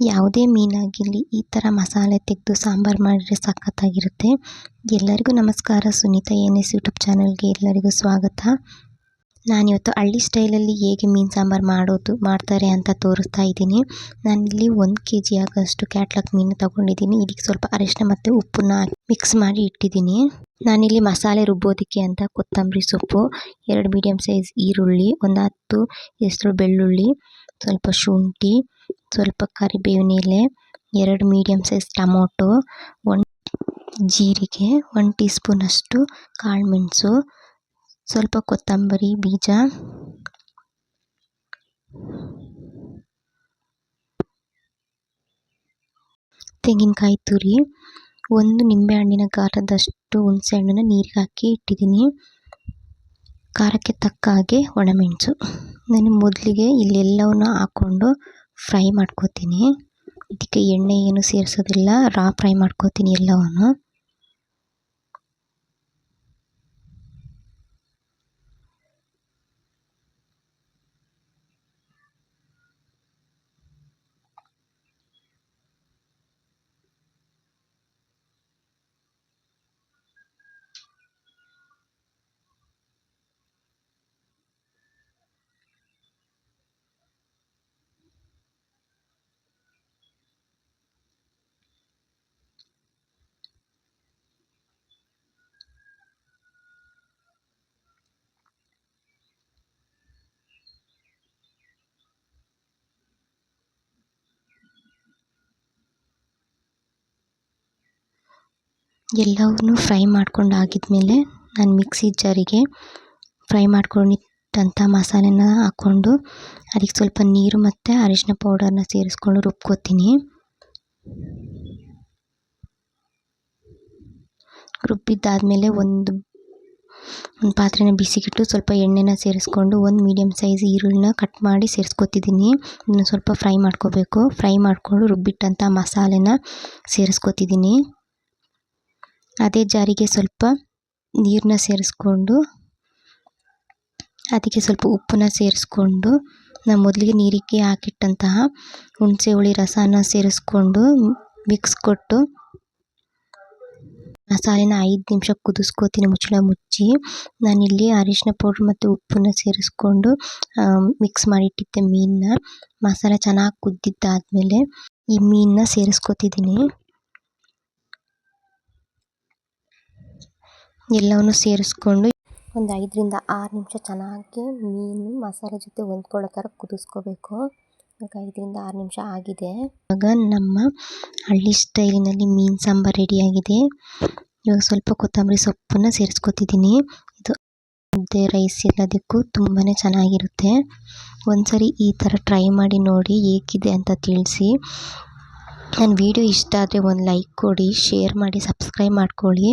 ಯಾವುದೇ ಮೀನಾಗಿರಲಿ, ಈ ಥರ ಮಸಾಲೆ ತೆಗೆದು ಸಾಂಬಾರು ಮಾಡಿದ್ರೆ ಸಖತ್ತಾಗಿರುತ್ತೆ. ಎಲ್ಲರಿಗೂ ನಮಸ್ಕಾರ. ಸುನೀತಾ ಎನ್ ಎಸ್ ಯೂಟ್ಯೂಬ್ ಚಾನಲ್ಗೆ ಎಲ್ಲರಿಗೂ ಸ್ವಾಗತ. ನಾನಿವತ್ತು ಹಳ್ಳಿ ಸ್ಟೈಲಲ್ಲಿ ಹೇಗೆ ಮೀನು ಸಾಂಬಾರು ಮಾಡೋದು, ಮಾಡ್ತಾರೆ ಅಂತ ತೋರಿಸ್ತಾ ಇದ್ದೀನಿ. ನಾನಿಲ್ಲಿ ಒಂದು ಕೆ ಜಿ ಆಗೋಷ್ಟು ಕ್ಯಾಟ್ಲಾಕ್ ಮೀನು ತೊಗೊಂಡಿದ್ದೀನಿ. ಇದಕ್ಕೆ ಸ್ವಲ್ಪ ಅರಿಶಿನ ಮತ್ತು ಉಪ್ಪನ್ನ ಮಿಕ್ಸ್ ಮಾಡಿ ಇಟ್ಟಿದ್ದೀನಿ. ನಾನಿಲ್ಲಿ ಮಸಾಲೆ ರುಬ್ಬೋದಕ್ಕೆ ಅಂತ ಕೊತ್ತಂಬರಿ ಸೊಪ್ಪು, ಎರಡು ಮೀಡಿಯಮ್ ಸೈಜ್ ಈರುಳ್ಳಿ, ಒಂದು ಹತ್ತು ಹೆಸರು ಬೆಳ್ಳುಳ್ಳಿ, ಸ್ವಲ್ಪ ಶುಂಠಿ ಸ್ವಲ್ಪ ಕರಿಬೇವಿನ ಎಲೆ, ಎರಡು ಮೀಡಿಯಮ್ ಸೈಜ್ ಟೊಮೊಟೊ, ಒಂದು ಜೀರಿಗೆ, ಒಂದು ಟೀ ಸ್ಪೂನಷ್ಟು ಕಾಳುಮೆಣಸು ಸ್ವಲ್ಪ ಕೊತ್ತಂಬರಿ ಬೀಜ, ತೆಂಗಿನಕಾಯಿ ತುರಿ, ಒಂದು ನಿಂಬೆಹಣ್ಣಿನ ಗಾತ್ರದಷ್ಟು ಹುಣಸೆಹಣ್ಣನ್ನು ನೀರಿಗೆ ಹಾಕಿ ಇಟ್ಟಿದ್ದೀನಿ. ಖಾರಕ್ಕೆ ತಕ್ಕ ಹಾಗೆ ಒಣಮೆಣಸು ನಾನು ಮೊದಲಿಗೆ ಇಲ್ಲೆಲ್ಲವನ್ನು ಹಾಕ್ಕೊಂಡು ಫ್ರೈ ಮಾಡ್ಕೊತೀನಿ. ಇದಕ್ಕೆ ಎಣ್ಣೆ ಏನು ಸೇರಿಸೋದಿಲ್ಲ ರಾ ಫ್ರೈ ಮಾಡ್ಕೊತೀನಿ ಎಲ್ಲವನ್ನು. ಎಲ್ಲವನ್ನೂ ಫ್ರೈ ಮಾಡ್ಕೊಂಡು ಆಗಿದ್ಮೇಲೆ ನಾನು ಮಿಕ್ಸಿ ಜಾರಿಗೆ ಫ್ರೈ ಮಾಡ್ಕೊಂಡಿಟ್ಟಂಥ ಮಸಾಲೆನ ಹಾಕ್ಕೊಂಡು ಅದಕ್ಕೆ ಸ್ವಲ್ಪ ನೀರು ಮತ್ತು ಅರಿಶಿನ ಪೌಡರ್ನ ಸೇರಿಸ್ಕೊಂಡು ರುಬ್ಕೋತೀನಿ. ರುಬ್ಬಿದ್ದಾದಮೇಲೆ ಒಂದು ಒಂದು ಪಾತ್ರೆನ ಬಿಸಿಗಿಟ್ಟು ಸ್ವಲ್ಪ ಎಣ್ಣೆನ ಸೇರಿಸ್ಕೊಂಡು ಒಂದು ಮೀಡಿಯಮ್ ಸೈಜ್ ಈರುಳ್ಳಿನ ಕಟ್ ಮಾಡಿ ಸೇರಿಸ್ಕೊತಿದ್ದೀನಿ. ಇದನ್ನು ಸ್ವಲ್ಪ ಫ್ರೈ ಮಾಡ್ಕೋಬೇಕು. ಫ್ರೈ ಮಾಡಿಕೊಂಡು ರುಬ್ಬಿಟ್ಟಂಥ ಮಸಾಲೆನ ಸೇರಿಸ್ಕೊತಿದ್ದೀನಿ. ಅದೇ ಜಾರಿಗೆ ಸ್ವಲ್ಪ ನೀರನ್ನ ಸೇರಿಸ್ಕೊಂಡು, ಅದಕ್ಕೆ ಸ್ವಲ್ಪ ಉಪ್ಪನ್ನ ಸೇರಿಸ್ಕೊಂಡು ನಾವು ಮೊದಲಿಗೆ ನೀರಿಗೆ ಹಾಕಿಟ್ಟಂತಹ ಹುಣಸೆ ಹುಳಿ ರಸನ ಸೇರಿಸ್ಕೊಂಡು ಮಿಕ್ಸ್ ಕೊಟ್ಟು, ಮಸಾಲೆನ ಐದು ನಿಮಿಷ ಕುದಿಸ್ಕೋತೀನಿ ಮುಚ್ಚಳ ಮುಚ್ಚಿ. ನಾನಿಲ್ಲಿ ಅರಿಶಿನ ಪೌಡ್ರ್ ಮತ್ತು ಉಪ್ಪನ್ನ ಸೇರಿಸ್ಕೊಂಡು ಮಿಕ್ಸ್ ಮಾಡಿಟ್ಟಿದ್ದೆ ಮೀನನ್ನ, ಮಸಾಲೆ ಚೆನ್ನಾಗಿ ಕುದ್ದಿದ್ದಾದಮೇಲೆ ಈ ಮೀನನ್ನ ಸೇರಿಸ್ಕೊತಿದ್ದೀನಿ. ಎಲ್ಲವನ್ನು ಸೇರಿಸ್ಕೊಂಡು ಒಂದು ಐದರಿಂದ ಆರು ನಿಮಿಷ ಚೆನ್ನಾಗಿ ಮೀನು ಮಸಾಲೆ ಜೊತೆ ಹೊಂದ್ಕೊಳ್ಳೋ ಥರ ಕುದಿಸ್ಕೋಬೇಕು. ಈಗ ಐದರಿಂದ ಆರು ನಿಮಿಷ ಆಗಿದೆ. ಇವಾಗ ನಮ್ಮ ಹಳ್ಳಿ ಸ್ಟೈಲಿನಲ್ಲಿ ಮೀನು ಸಾಂಬಾರು ರೆಡಿಯಾಗಿದೆ. ಇವಾಗ ಸ್ವಲ್ಪ ಕೊತ್ತಂಬರಿ ಸೊಪ್ಪನ್ನು ಸೇರಿಸ್ಕೊತಿದ್ದೀನಿ. ಇದು ಮುದ್ದೆ ರೈಸ್ ಎಲ್ಲದಕ್ಕೂ ತುಂಬಾ ಚೆನ್ನಾಗಿರುತ್ತೆ. ಒಂದ್ಸರಿ ಈ ಥರ ಟ್ರೈ ಮಾಡಿ ನೋಡಿ ಹೇಗಿದೆ ಅಂತ ತಿಳಿಸಿ. ನನ್ನ ವಿಡಿಯೋ ಇಷ್ಟ ಆದರೆ ಒಂದು ಲೈಕ್ ಕೊಡಿ, ಶೇರ್ ಮಾಡಿ, ಸಬ್ಸ್ಕ್ರೈಬ್ ಮಾಡ್ಕೊಳ್ಳಿ.